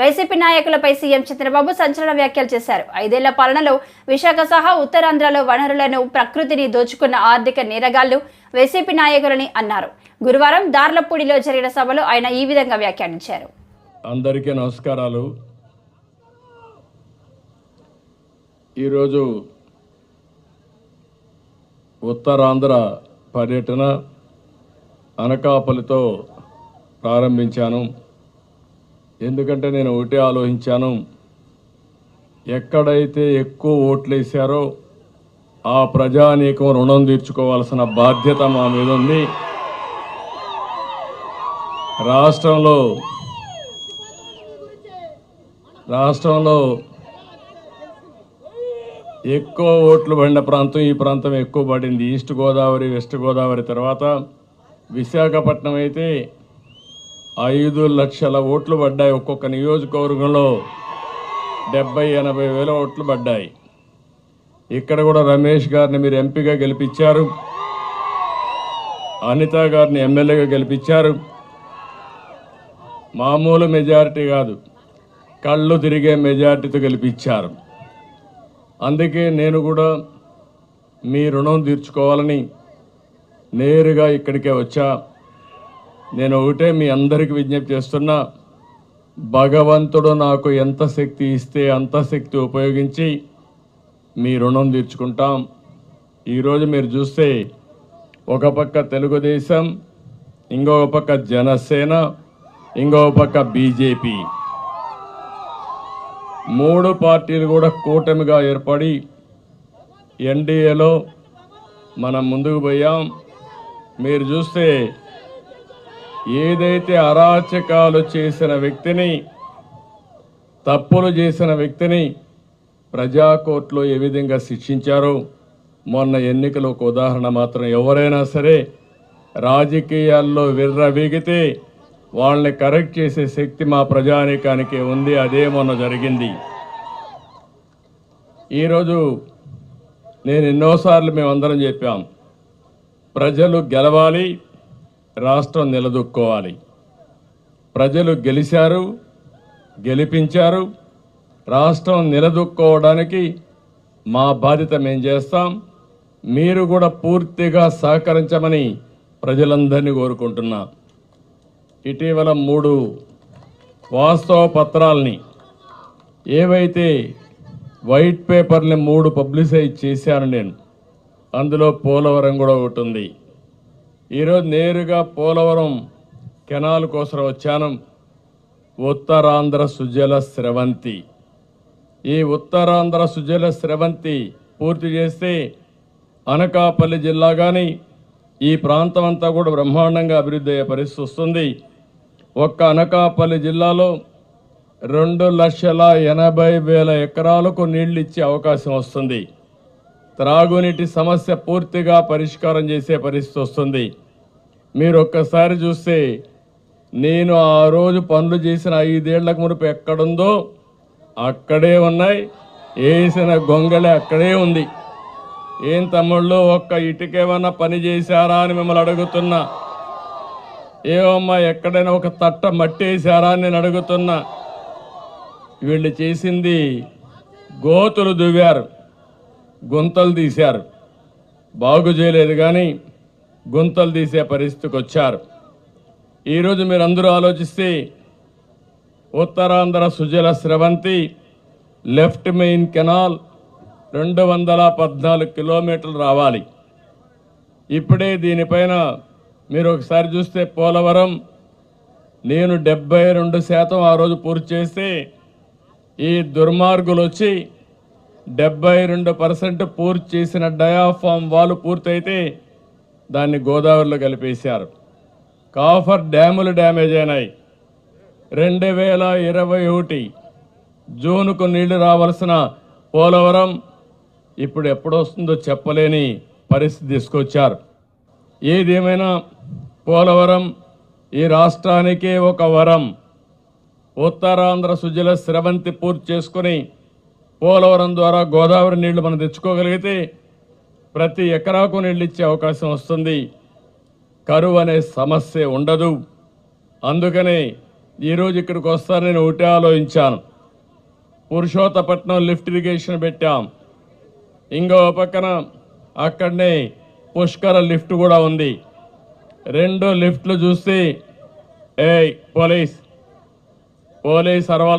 YCP నాయకులపై CM Chandrababu సంచలన వ్యాఖ్యలు చేశారు. ఐదేళ్ళ పాలనలో విశాఖ సహా ఉత్తరాంధ్రలో వనరులను ప్రకృతిని దోచుకున్న ఆర్థిక నేరగాళ్ళు వైసీపీ నాయకులని అన్నారు. గురువారం దార్లపూడిలో జరిగిన సభలో ఆయన ఈ విధంగా వ్యాఖ్యానించారు. అందరికీ నమస్కారాలు. ఈరోజు ఉత్తరాంధ్ర పర్యటన అనకాపల్లితో ప్రారంభించాను. ఎందుకంటే నేను ఒకటే ఆలోచించాను. ఎక్కడైతే ఎక్కువ ఓట్లు వేశారో ఆ ప్రజానీకం రుణం తీర్చుకోవాల్సిన బాధ్యత మా మీద ఉంది. రాష్ట్రంలో రాష్ట్రంలో ఎక్కువ ఓట్లు పడిన ప్రాంతం ఈ ప్రాంతం ఎక్కువ పడింది. ఈస్ట్ గోదావరి వెస్ట్ గోదావరి తర్వాత విశాఖపట్నం అయితే ఐదు లక్షల ఓట్లు పడ్డాయి ఒక్కొక్క నియోజకవర్గంలో. డెబ్బై ఎనభై వేల ఓట్లు పడ్డాయి. ఇక్కడ కూడా రమేష్ గారిని మీరు ఎంపీగా గెలిపించారు. అనిత గారిని ఎమ్మెల్యేగా గెలిపించారు. మామూలు మెజారిటీ కాదు. కళ్ళు తిరిగే మెజారిటీతో గెలిపించారు. అందుకే నేను కూడా మీ రుణం తీర్చుకోవాలని నేరుగా ఇక్కడికే వచ్చా. నేను ఒకటే మీ అందరికి విజ్ఞప్తి చేస్తున్నా భగవంతుడు నాకు ఎంత శక్తి ఇస్తే అంత శక్తి ఉపయోగించి మీ రుణం తీర్చుకుంటాం. ఈరోజు మీరు చూస్తే ఒక పక్క తెలుగుదేశం ఇంకొక పక్క జనసేన ఇంకొక పక్క బీజేపీ. మూడు పార్టీలు కూడా కూటమిగా ఏర్పడి ఎన్డీఏలో మనం ముందుకు పోయాం. మీరు చూస్తే ఏదైతే అరాచకాలు చేసిన వ్యక్తిని తప్పులు చేసిన వ్యక్తిని ప్రజా కోర్టులో ఏ విధంగా శిక్షించారో మొన్న ఎన్నికలు ఒక ఉదాహరణ మాత్రం ఎవరైనా సరే రాజకీయాల్లో విర్రవీగితే వాళ్ళని కరెక్ట్ చేసే శక్తి మా ప్రజానీకానికి ఉంది అదే మొన్న జరిగింది. ఈరోజు నేను ఎన్నోసార్లు మేమందరం చెప్పాం ప్రజలు గెలవాలి రాష్ట్రం నిలదొక్కోవాలి. ప్రజలు గెలిచారు గెలిపించారు. రాష్ట్రం నిలదొక్కోవడానికి మా బాధ్యత మేము చేస్తాం. మీరు కూడా పూర్తిగా సహకరించమని ప్రజలందరినీ కోరుకుంటున్నా. ఇటీవల మూడు వాస్తవ పత్రాల్ని ఏవైతే వైట్ పేపర్ని మూడు పబ్లిసైజ్ చేశాను నేను అందులో పోలవరం కూడా ఒకటి ఉంది. ఈరోజు నేరుగా పోలవరం కెనాల్ కోసం వచ్చాను. ఉత్తరాంధ్ర సుజల స్రవంతి. ఈ ఉత్తరాంధ్ర సుజల స్రవంతి పూర్తి చేస్తే అనకాపల్లి జిల్లా కానీ ఈ ప్రాంతం అంతా కూడా బ్రహ్మాండంగా అభివృద్ధి అయ్యే పరిస్థితి వస్తుంది. ఒక్క అనకాపల్లి జిల్లాలో రెండు లక్షల ఎనభై వేల ఎకరాలకు నీళ్ళు ఇచ్చే అవకాశం వస్తుంది. త్రాగునీటి సమస్య పూర్తిగా పరిష్కారం చేసే పరిస్థితి వస్తుంది. మీరు ఒక్కసారి చూస్తే నేను ఆ రోజు పనులు చేసిన ఐదేళ్ళకు మునుపు ఎక్కడుందో అక్కడే ఉన్నాయి. వేసిన గొంగళి అక్కడే ఉంది. ఏం తమ్ముళ్ళు ఒక్క ఇటుకేమన్నా పని చేశారా అని మిమ్మల్ని అడుగుతున్నా. ఏమమ్మా ఎక్కడైనా ఒక తట్ట మట్టి వేసారా అని నేను అడుగుతున్నా. వీళ్ళు చేసింది గోతులు దువ్వారు. గుంతలు తీశారు. బాగు చేయలేదు కానీ గుంతలు తీసే పరిస్థితికి వచ్చారు. ఈరోజు మీరు అందరూ ఆలోచిస్తే Uttarandhra Sujala Sravanthi left main canal రెండు వందల పద్నాలుగు కిలోమీటర్లు రావాలి. ఇప్పుడే దీనిపైన మీరు ఒకసారి చూస్తే పోలవరం నేను డెబ్బై రెండు శాతం ఆ రోజు పూర్తి చేస్తే ఈ దుర్మార్గులు వచ్చి డెబ్బై రెండు పర్సెంట్ పూర్తి చేసిన డయాఫామ్ వాళ్ళు పూర్తయితే దాన్ని గోదావరిలో కలిపేశారు. కాఫర్ డ్యాములు డ్యామేజ్ అయినాయి. రెండు వేల ఇరవై ఒకటి జూన్కు నీళ్ళు రావాల్సిన పోలవరం ఇప్పుడు ఎప్పుడొస్తుందో చెప్పలేని పరిస్థితి తీసుకొచ్చారు. ఏదేమైనా పోలవరం ఈ రాష్ట్రానికే ఒక వరం. ఉత్తరాంధ్ర సుజల స్రవంతి పూర్తి చేసుకుని పోలవరం ద్వారా గోదావరి నీళ్ళు మనం తెచ్చుకోగలిగితే ప్రతి ఎకరాకు నీళ్ళు ఇచ్చే అవకాశం వస్తుంది. కరువు అనే సమస్య ఉండదు. అందుకనే ఈరోజు ఇక్కడికి వస్తారని నేను ఒకటే ఆలోచించాను. పురుషోత్తపట్నం లిఫ్ట్ ఇరిగేషన్ పెట్టాం. ఇంకో పక్కన అక్కడనే పుష్కర లిఫ్ట్ కూడా ఉంది. రెండు లిఫ్ట్లు చూసి ఏ పోలీస్ పోలీస్ అరవాలి